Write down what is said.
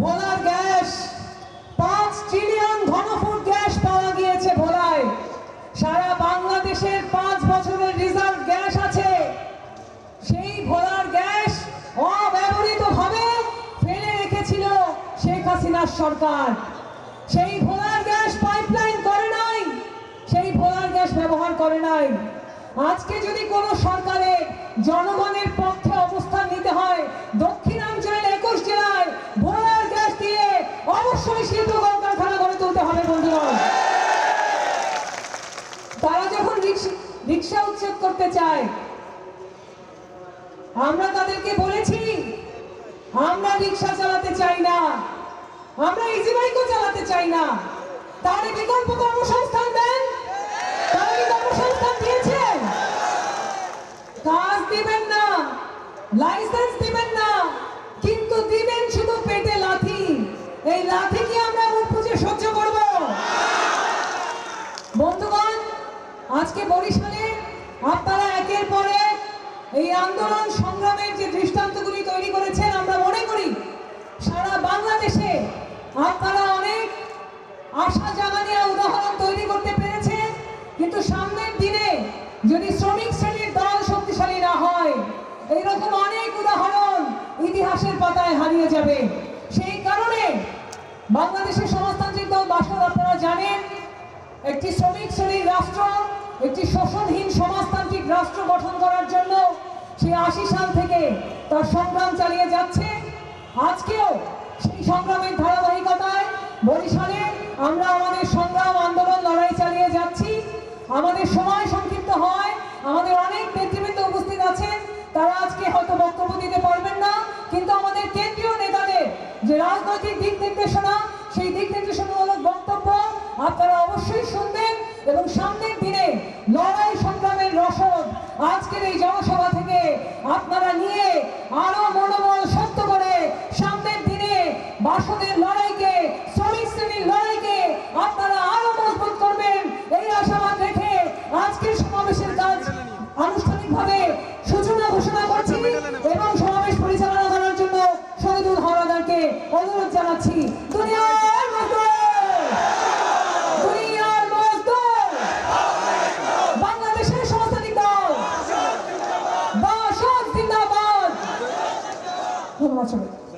ভোলার গ্যাস। পাঁচ trillion ঘনফুট gas পাওয়া গিয়েছে ভোলায়। সারা বাংলাদেশের পাঁচ বছরের রিজার্ভ গ্যাস আছে। সেই ভোলার গ্যাস অব্যবহৃত ভাবে ফেলে রেখেছিল শেখ হাসিনার সরকার। সেই ভোলার গ্যাস পাইপলাইন করে নাই, সেই ভোলার গ্যাস ব্যবহার করে নাই। আজকে যদি কোনো সরকারে জনগণের পক্ষে অবশ্যই কলকারখানা গড়ে তুলতে হবে বন্ধুগণ তারা যখন রিক্সা উচ্ছেদ করতে চায়, আমরা তাদেরকে বলেছি, আমরা রিক্সা চালাতে চাই না, আমরা ইজি বাইকও চালাতে চাই না। তাহলে বিকল্প কর্মসংস্থান দেন। তারা কি কর্মসংস্থান দিয়েছেন। কাজ দিবেন না লাইসেন্স দিবেন না, কিন্তু দিবেন সহ্য করব। বন্ধুগণ, আজকে বরিশালে আপনারা একের পর এই আন্দোলন সংগ্রামের যে দৃষ্টান্তগুলি তৈরি করেছেন, আমরা মনে করি সারা বাংলাদেশে আপনারা অনেক আশা জাগানিয়া উদাহরণ তৈরি করতে পেরেছেন, কিন্তু সামনের দিনে যদি শ্রমিক শ্রেণির দল শক্তিশালী না হয়, এইরকম অনেক উদাহরণ ইতিহাসের পাতায় হারিয়ে যাবে। বাংলাদেশের সমাজতান্ত্রিক দল বাসদ আপনারা জানেন, একটি শ্রমিক শ্রেণির রাষ্ট্র, একটি শোষণহীন সমাজতান্ত্রিক রাষ্ট্র গঠন করার জন্য সে আশি সাল থেকে তার সংগ্রাম চালিয়ে যাচ্ছে। আজকেও সেই সংগ্রামের ধারাবাহিকতায় বরিশালে আমরা আমাদের যে রাজনৈতিক দিক নির্দেশনা সেই দিক নির্দেশনামূলক বক্তব্য। আপনারা অবশ্যই শুনবেন এবং সামনের দিনে লড়াই সংগ্রামের রসদ আজকের এই জনসভা থেকে আপনারা নিয়ে আরও মনোবল শক্ত করে সামনের দিনে বাসদের অনুরোধ জানাচ্ছি দুনিয়ার দুনিয়ার বাংলাদেশের সমাজতান্ত্রিক দল! বাসন জিন্দাবাদ! ধন্যবাদ সবাই